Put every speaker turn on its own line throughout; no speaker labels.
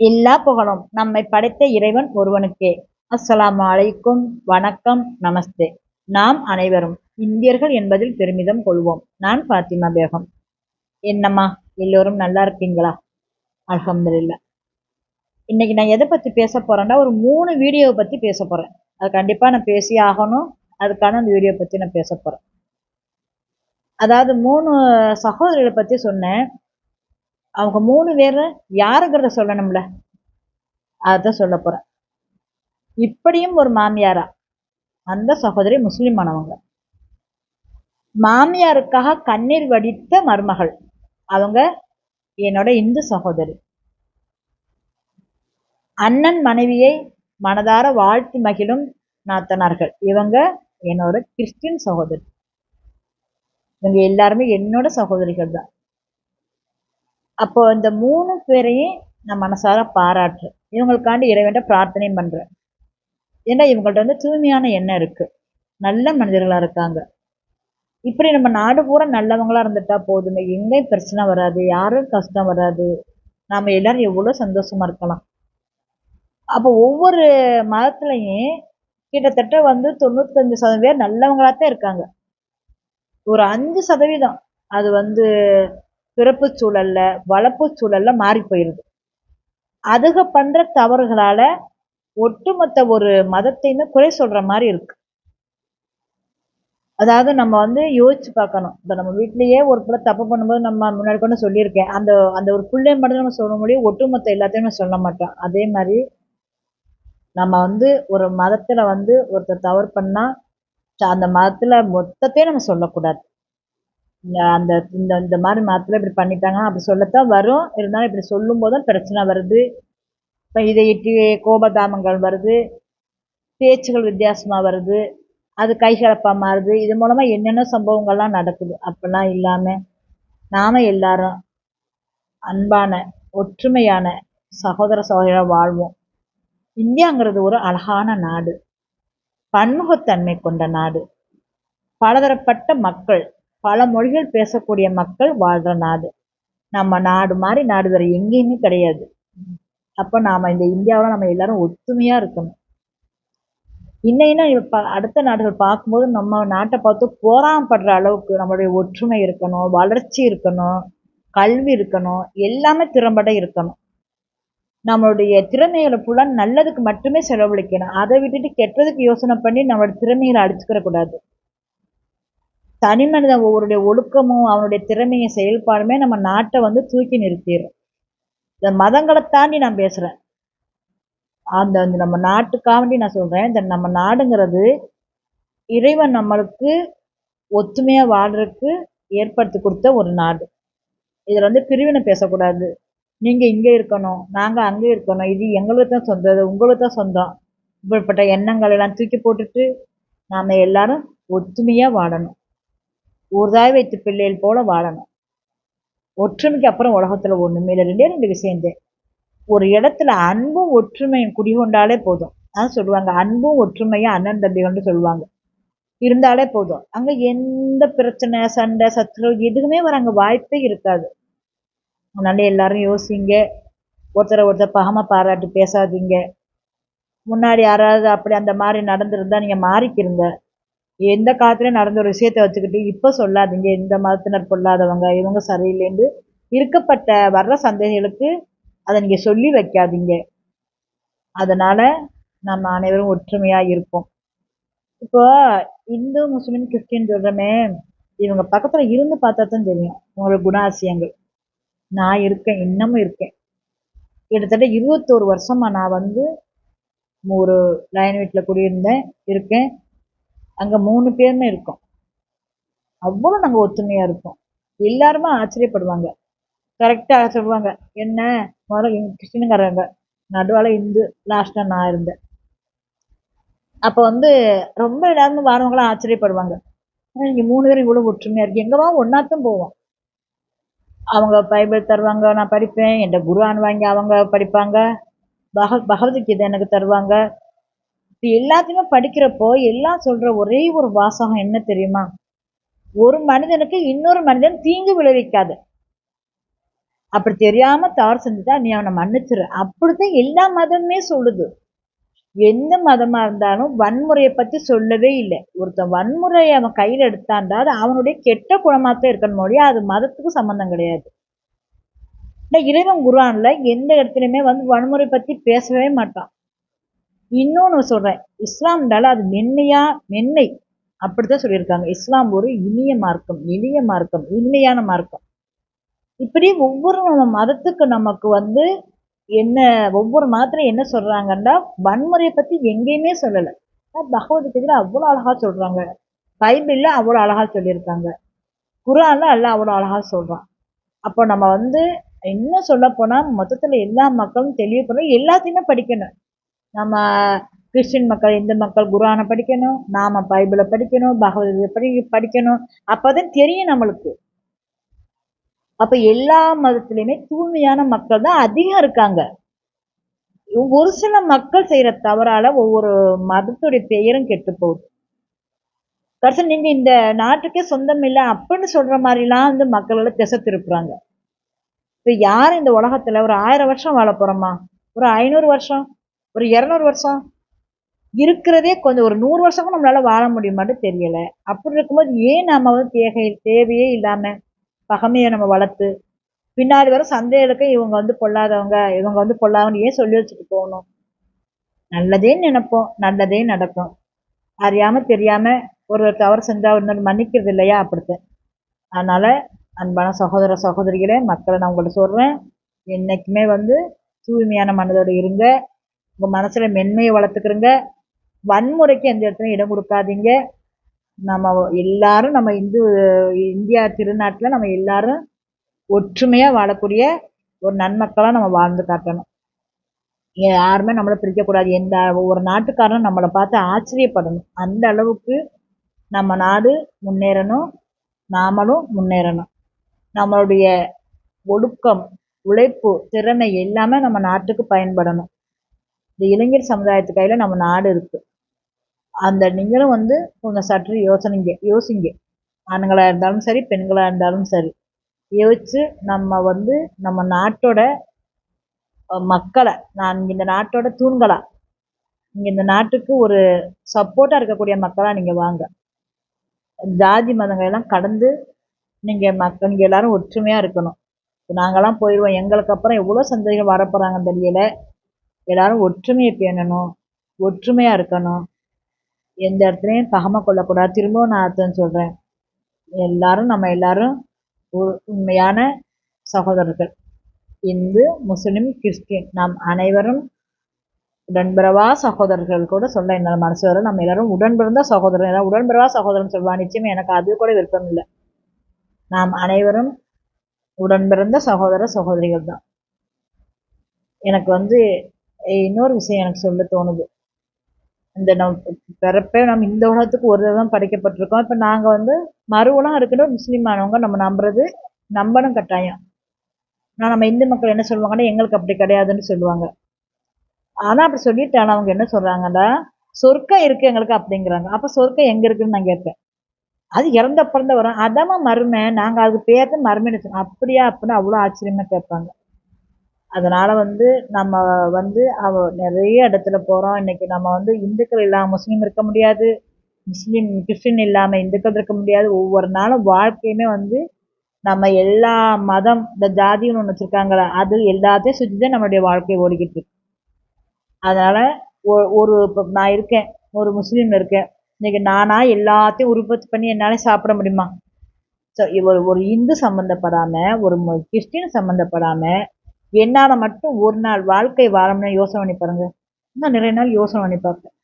எல்லா புகழும். நம்மை படைத்த இறைவன் ஒருவனுக்கே. அஸ்ஸலாம் அலைக்கும். வணக்கம். நமஸ்தே. நாம் அனைவரும் இந்தியர்கள் என்பதில் பெருமிதம் கொள்வோம். நான் பாத்திமா பேகம். என்னம்மா எல்லோரும் நல்லா இருக்கீங்களா? அல்ஹம்துலில்லா. இன்னைக்கு நான் எதை பற்றி பேச போறேன்னா ஒரு மூணு வீடியோவை பற்றி பேச போறேன். அது கண்டிப்பாக நான் பேசி ஆகணும். அதுக்கான அந்த வீடியோ பற்றி நான் பேச போறேன். அதாவது மூணு சகோதரிகளை பற்றி சொன்னேன். அவங்க மூணு பேர் யாருங்கிறத சொல்லணும்ல? அதான் சொல்ல போகிறேன் இப்படியும் ஒரு மாமியாரா? அந்த சகோதரி முஸ்லிமானவங்க. மாமியாருக்காக கண்ணீர் வடித்த மருமகள். அவங்க என்னோட இந்து சகோதரி. அண்ணன் மனைவியை மனதார வாழ்த்தி மகிழும் நாத்தனார்கள். இவங்க என்னோட கிறிஸ்டின் சகோதரி. இவங்க எல்லாருமே என்னோட சகோதரிகள் தான் அப்போ இந்த மூணு பேரையும் நான் மனசார பாராட்டுறேன் இவங்களுக்காண்டி இறைவன்ட்ட பிரார்த்தனையும் பண்ணுறேன் ஏன்னா இவங்கள்ட்ட வந்து தூய்மையான எண்ணம் இருக்குது நல்ல மனிதர்களாக இருக்காங்க. இப்படி நம்ம நாடு பூரா நல்லவங்களாக இருந்துட்டா போதுமே. எங்கேயும் பிரச்சனை வராது. யாரும் கஷ்டம் வராது. நாம் எல்லோரும் எவ்வளோ சந்தோஷமாக இருக்கலாம். அப்போ ஒவ்வொரு மதத்துலையும் கிட்டத்தட்ட வந்து தொண்ணூத்தஞ்சு சதவீதம் நல்லவங்களாக தான் இருக்காங்க. ஒரு அஞ்சு சதவீதம். அது வந்து பிறப்பு சூழல்ல வளர்ப்பு சூழல்ல மாறி போயிருது. அதுக பண்ற தவறுகளால ஒட்டுமொத்த ஒரு மதத்தையுமே குறை சொல்ற மாதிரி இருக்கு. அதாவது நம்ம வந்து யோசிச்சு பார்க்கணும். இப்போ நம்ம வீட்லயே ஒரு பிள்ளை தப்பு பண்ணும்போது நம்ம முன்னாடி கொண்டு சொல்லியிருக்கேன். அந்த அந்த ஒரு பிள்ளை மட்டும் நம்ம சொல்ல முடியும். ஒட்டுமொத்த எல்லாத்தையும் சொல்ல மாட்டோம். அதே மாதிரி நம்ம வந்து ஒரு மதத்துல வந்து ஒருத்தர் தவறு பண்ணா அந்த மதத்துல மொத்தத்தையும் நம்ம சொல்லக்கூடாது. அந்த இந்த இந்த மாதிரி மாத்திரை இப்படி பண்ணிட்டாங்க அப்படி சொல்லத்தான் வரும். இருந்தாலும் இப்படி சொல்லும் தான் பிரச்சனை வருது. இப்போ இட்டு கோபதாமங்கள் வருது. பேச்சுகள் வித்தியாசமாக வருது. அது கைகலப்பாக மாறுது. இது மூலமாக என்னென்ன சம்பவங்கள்லாம் நடக்குது? அப்படிலாம் இல்லாமல் நாம் எல்லாரும் அன்பான ஒற்றுமையான சகோதர சகோதர வாழ்வோம். இந்தியாங்கிறது ஒரு அழகான நாடு. பன்முகத்தன்மை கொண்ட நாடு. பலதரப்பட்ட மக்கள் பல மொழிகள் பேசக்கூடிய மக்கள் வாழ்கிற நாடு. நம்ம நாடு மாதிரி நாடு வேறு எங்கேயுமே கிடையாது. அப்போ நாம் இந்த இந்தியாவில் நம்ம எல்லாரும் ஒத்துமையாக இருக்கணும். இன்னும் இப்போ அடுத்த நாடுகள் பார்க்கும்போது நம்ம நாட்டை பார்த்து போராமப்படுற அளவுக்கு நம்மளுடைய ஒற்றுமை இருக்கணும் வளர்ச்சி இருக்கணும் கல்வி இருக்கணும் எல்லாமே திறம்பட இருக்கணும். நம்மளுடைய திறமைகளை ஃபுல்லாக நல்லதுக்கு மட்டுமே செலவழிக்கணும். அதை விட்டுட்டு கெட்டதுக்கு யோசனை பண்ணி நம்மளோட திறமைகளை அடிச்சுக்கிற கூடாது தனி மனிதன் ஒவ்வொருடைய ஒழுக்கமும் அவனுடைய திறமையும் செயல்பாடுமே நம்ம நாட்டை வந்து தூக்கி நிறுத்திடும் இந்த மதங்களை தாண்டி நான் பேசுகிறேன் அந்த நம்ம நாட்டுக்காண்டி நான் சொல்கிறேன் இந்த நம்ம நாடுங்கிறது இறைவன் நம்மளுக்கு ஒத்துமையாக வாழ்றதுக்கு ஏற்படுத்தி கொடுத்த ஒரு நாடு. இதில் வந்து பிரிவினை பேசக்கூடாது. நீங்கள் இங்கே இருக்கணும் நாங்கள் அங்கே இருக்கணும். இது எங்களுக்கு தான் சொந்தம் இது உங்களுக்கு தான் சொந்தம். இப்படிப்பட்ட எண்ணங்கள் எல்லாம் தூக்கி போட்டுட்டு நாம் எல்லாரும் ஒத்துமையாக வாழணும். ஊர்தாய் வைத்து பிள்ளைகள் போல வாழணும். ஒற்றுமைக்கு அப்புறம் உலகத்தில் ஒன்றுமே இல்லை. ரெண்டே ரெண்டு விஷயந்தேன் ஒரு இடத்துல அன்பும் ஒற்றுமையும் குடிகொண்டாலே போதும். அதான் சொல்லுவாங்க. அன்பும் ஒற்றுமையும் அண்ணன் தம்பிகள்னு சொல்லுவாங்க. இருந்தாலே போதும். அங்கே எந்த பிரச்சனை சண்டை சத்துரு எதுவுமே வராங்க. வாய்ப்பே இருக்காது. அதனால எல்லாரும் யோசிங்க. ஒருத்தரை ஒருத்தர் பகமாக பாராட்டி பேசாதீங்க. முன்னாடி யாராவது அப்படி அந்த மாதிரி நடந்திருந்தா நீங்கள் மாறிக்கிருங்க. எந்த காலத்துலயும் நடந்த ஒரு விஷயத்த வச்சுக்கிட்டு இப்போ சொல்லாதீங்க இந்த மதத்தினர் பொல்லாதவங்க இவங்க சரியில்லைன்னு இருக்கப்பட்ட வர்ற சந்தேகங்களுக்கு அதை நீங்கள் சொல்லி வைக்காதீங்க. அதனால் நம்ம அனைவரும் ஒற்றுமையாக இருப்போம். இப்போ இந்து முஸ்லீம் கிறிஸ்டின் சொல்கிறோமே இவங்க பக்கத்தில் இருந்து பார்த்தா தான் தெரியும் உங்களோட குணாசியங்கள் நான் இருக்கேன் இன்னமும் இருக்கேன். கிட்டத்தட்ட இருபத்தோரு வருஷமாக நான் வந்து ஒரு லைன் வீட்டில் குடியிருந்தேன் இருக்கேன். அங்கே மூணு பேருமே இருக்கோம். அவ்வளோ நாங்கள் ஒத்துமையாக இருக்கோம். எல்லாருமே ஆச்சரியப்படுவாங்க. கரெக்டாக சொல்லுவாங்க. என்ன? முதல்ல கிறிஸ்டினுங்கிறாங்க நடுவால் இந்து லாஸ்ட்டாக நான் இருந்தேன். அப்போ வந்து ரொம்ப எல்லாருமே வரவங்களாம் ஆச்சரியப்படுவாங்க. இங்கே மூணு பேரும் இவ்வளோ ஒற்றுமையாக இருக்கு. எங்கேவா ஒன்றாத்தான் போவோம். அவங்க பைபிள் தருவாங்க நான் படிப்பேன். என்கிட்ட குருவான் வாங்கி அவங்க படிப்பாங்க. பக பகவத்கீதை எனக்கு தருவாங்க. இது எல்லாத்தையுமே படிக்கிறப்போ எல்லாம் சொல்ற ஒரே ஒரு வாசகம் என்ன தெரியுமா? ஒரு மனிதனுக்கு இன்னொரு மனிதன் தீங்கு விளைவிக்காது. அப்படி தெரியாம தவறு செஞ்சுட்டா நீ அவனை மன்னிச்சிரு. அப்படித்தான் எல்லா மதமுமே சொல்லுது. எந்த மதமா இருந்தாலும் வன்முறையை பத்தி சொல்லவே இல்லை. ஒருத்தன் வன்முறையை அவன் கையில எடுத்தான்டா அது அவனுடைய கெட்ட குணமாத்தான் இருக்கணும் மொழியா அது மதத்துக்கு சம்பந்தம் கிடையாது. இந்த இறைவன் குரான்ல எந்த இடத்துலயுமே வந்து வன்முறை பத்தி பேசவே மாட்டான். இன்னொன்று சொல்கிறேன் இஸ்லாம்னால அது மென்மையா மென்மை. அப்படித்தான் சொல்லியிருக்காங்க. இஸ்லாம் ஒரு இனிய மார்க்கம் எளிய மார்க்கம் இனிமையான மார்க்கம். இப்படி ஒவ்வொரு நம்ம மதத்துக்கு நமக்கு வந்து என்ன ஒவ்வொரு மதத்தில் என்ன சொல்கிறாங்கன்னா வன்முறையை பற்றி எங்கேயுமே சொல்லலை. பகவத்கீதையில் அவ்வளோ அழகாக சொல்கிறாங்க பைபிளில் அவ்வளோ அழகாக சொல்லியிருக்காங்க. குரான்ல எல்லாம் அவ்வளோ அழகாக சொல்கிறான் அப்போ நம்ம வந்து இன்னும் சொல்ல போனால் மொத்தத்தில் எல்லா மக்களும் தெளிவுபடுற எல்லாத்தையுமே படிக்கணும். நம்ம கிறிஸ்டின் மக்கள் இந்து மக்கள் குரானை படிக்கணும் நாம பைபிளை படிக்கணும் பகவத்கீதை படி படிக்கணும். அப்பதான் தெரியும் நம்மளுக்கு. அப்ப எல்லா மதத்திலையுமே தூய்மையான மக்கள் தான் அதிகம் இருக்காங்க. ஒரு சில மக்கள் செய்யற தவறால ஒவ்வொரு மதத்துடைய பெயரும் கெட்டு போகுது. கடைசி நீங்க இந்த நாட்டுக்கே சொந்தம் இல்லை அப்படின்னு சொல்ற மாதிரிலாம் வந்து மக்களோட திசை திருப்புறாங்க. இப்போ யார் இந்த உலகத்துல ஒரு ஆயிரம் வருஷம் வாழ போறோமா? ஒரு ஐநூறு வருஷம்? ஒரு இரநூறு வருஷம் இருக்கிறதே கொஞ்சம் ஒரு நூறு வருஷமும் நம்மளால் வாழ முடியுமான்னு தெரியலை. அப்படி இருக்கும்போது ஏன் நாம் வந்து தேகை தேவையே இல்லாமல் பகமையை நம்ம வளர்த்து பின்னாடி வர சந்தேகத்துக்கு இவங்க வந்து பொல்லாதவங்க இவங்க வந்து பொல்லாதவங்க ஏன் சொல்லி வச்சுட்டு போகணும்? நல்லதே நினைப்போம் நல்லதே நடக்கும். அறியாமல் தெரியாமல் ஒரு தவறு செஞ்சால் இன்னொரு மன்னிக்கிறது இல்லையா அப்படித்தான். அதனால் அன்பான சகோதர சகோதரிகளே மக்களை நான் உங்கள்கிட்ட சொல்கிறேன் என்னைக்குமே வந்து தூய்மையான மனதோடு இருங்க. உங்க மனசுல மென்மையை வளர்த்துக்கிறங்க. வன்முறைக்கு எந்த இடத்துலையும் இடம் கொடுக்காதீங்க. நம்ம எல்லாரும் நம்ம இந்து இந்தியா திருநாட்டில் நம்ம எல்லாரும் ஒற்றுமையாக வாழக்கூடிய ஒரு நன்மக்களாக நம்ம வாழ்ந்து காட்டணும். யாருமே நம்மளை பிரிக்கக்கூடாது. எந்த ஒவ்வொரு நாட்டுக்காரனும் நம்மளை பார்த்து ஆச்சரியப்படணும். அந்த அளவுக்கு நம்ம நாடு முன்னேறணும். நாமளும் முன்னேறணும். நம்மளுடைய ஒழுக்கம் உழைப்பு திறமை எல்லாமே நம்ம நாட்டுக்கு பயன்படணும். இந்த இளைஞர் சமுதாயத்து கையில் நம்ம நாடு இருக்குது அந்த நீங்களும் வந்து கொஞ்சம் சற்று யோசனைங்க யோசிங்க. ஆண்களாக இருந்தாலும் சரி பெண்களாக இருந்தாலும் சரி. யோசித்து நம்ம வந்து நம்ம நாட்டோட மக்களை நான் இந்த நாட்டோட தூண்களா இங்கே இந்த நாட்டுக்கு ஒரு சப்போர்ட்டாக இருக்கக்கூடிய மக்களாக நீங்கள் வாங்க. ஜாதி மதங்களெல்லாம் கடந்து நீங்கள் மக்கள் நீங்கள் எல்லாரும் ஒற்றுமையாக இருக்கணும். நாங்கள்லாம் போயிடுவோம் எங்களுக்கு அப்புறம் எவ்வளோ சந்தேகம் வரப்போகிறாங்கன்னு தெரியலை. எல்லாரும் ஒற்றுமையை பேணணும் ஒற்றுமையாக இருக்கணும். எந்த இடத்துலையும் பகமை கொள்ளக்கூடாது. திரும்பவும் நான் அதான் சொல்கிறேன் எல்லாரும் நம்ம எல்லாரும் உண்மையான சகோதரர்கள். Hindu Muslim Christian. நாம் அனைவரும் உடன்பிறவா சகோதரர்கள் கூட சொல்ல என்னால் மனசு வர நம்ம எல்லாரும் உடன்பிறந்த சகோதரன் ஏதாவது உடன்பிறவா சகோதரன் சொல்வா நிச்சயம் எனக்கு அது கூட விருப்பம் இல்லை. நாம் அனைவரும் உடன்பிறந்த சகோதர சகோதரிகள் தான். எனக்கு வந்து இன்னொரு விஷயம் எனக்கு சொல்ல தோணுது. இந்த நம் பிறப்பே நம்ம இந்த உலகத்துக்கு ஒரு தான் படைக்கப்பட்டிருக்கோம். இப்போ நாங்கள் வந்து மறு உலகம் இருக்குன்னு முஸ்லீம் ஆனவங்க நம்ம நம்புறது நம்பணும் கட்டாயம். ஆனால் நம்ம இந்து மக்கள் என்ன சொல்லுவாங்கன்னா எங்களுக்கு அப்படி கிடையாதுன்னு சொல்லுவாங்க. ஆனால் அப்படி சொல்லிட்டாலும் அவங்க என்ன சொல்கிறாங்கன்னா சொர்க்கம் இருக்குது எங்களுக்கு அப்படிங்கிறாங்க. அப்போ சொர்க்கம் எங்கே இருக்குன்னு நான் கேட்பேன். அது இறந்த பிறந்த வரும். அதாம்மா மருமை நாங்கள் அதுக்கு பேர் தான் மருமைன்னு அப்படியா அப்படின்னு அவ்வளோ ஆச்சரியமாக கேட்பாங்க. அதனால் வந்து நம்ம வந்து அவ நிறைய இடத்துல போகிறோம் இன்றைக்கி நம்ம வந்து இந்துக்கள் இல்லாமல் முஸ்லீம் இருக்க முடியாது. முஸ்லீம் கிறிஸ்டின் இல்லாமல் இந்துக்கள் இருக்க முடியாது. ஒவ்வொரு நாளும் வாழ்க்கையுமே வந்து நம்ம எல்லா மதம் இந்த ஜாதின்னு ஒன்று வச்சுருக்காங்களே அது எல்லாத்தையும் சுற்றி தான் நம்மளுடைய வாழ்க்கை ஓடிக்கிட்டு இருக்கு. அதனால் ஒரு இப்போ நான் இருக்கேன் ஒரு முஸ்லீம் இருக்கேன். இன்றைக்கி நானாக எல்லாத்தையும் உற்பத்தி பண்ணி என்னால் சாப்பிட முடியுமா? ஸோ ஒரு ஒரு இந்து சம்மந்தப்படாமல் ஒரு கிறிஸ்டின் சம்மந்தப்படாமல் என்னால் மட்டும் ஒரு நாள் வாழ்க்கை வாழணும்னு யோசனை பண்ணி பாருங்க. இன்னும் நிறைய நாள் யோசனை பண்ணி பார்ப்பேன்.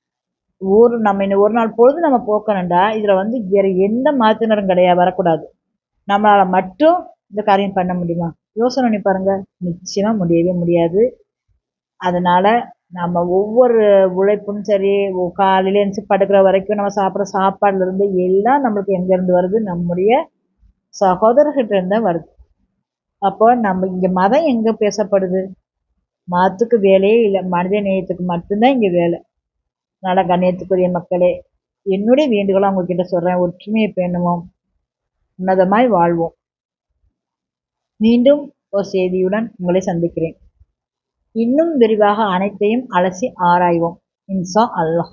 ஒரு நம்ம இன்னும் ஒரு நாள் பொழுது நம்ம போக்கணும்டா இதில் வந்து வேறு எந்த மாற்றினரும் கிடையாது வரக்கூடாது. நம்மளால் மட்டும் இந்த காரியம் பண்ண முடியுமா? யோசனை பண்ணி பாருங்க. நிச்சயமாக முடியவே முடியாது. அதனால் நம்ம ஒவ்வொரு உழைப்பும் சரி காலையில் எழுந்துச்சி படுக்கிற வரைக்கும் நம்ம சாப்பிட்ற சாப்பாடுலேருந்து எல்லாம் நம்மளுக்கு எங்கேருந்து வருது? நம்முடைய சகோதரர்கிட்ட இருந்தால் வருது. அப்போ நம்ம இங்கே மதம் எங்கே பேசப்படுது? மதத்துக்கு வேலையே இல்லை. மனித நேயத்துக்கு மட்டும்தான் இங்கே வேலை. நல்ல கண்ணியத்துக்குரிய மக்களே என்னுடைய வேண்டுகோளை உங்ககிட்ட சொல்கிறேன் ஒற்றுமையை பேணுவோம். உன்னதமாய் வாழ்வோம். மீண்டும் ஒரு செய்தியுடன் உங்களை சந்திக்கிறேன். இன்னும் விரிவாக அனைத்தையும் அலசி ஆராய்வோம். இன்ஷா அல்லாஹ்.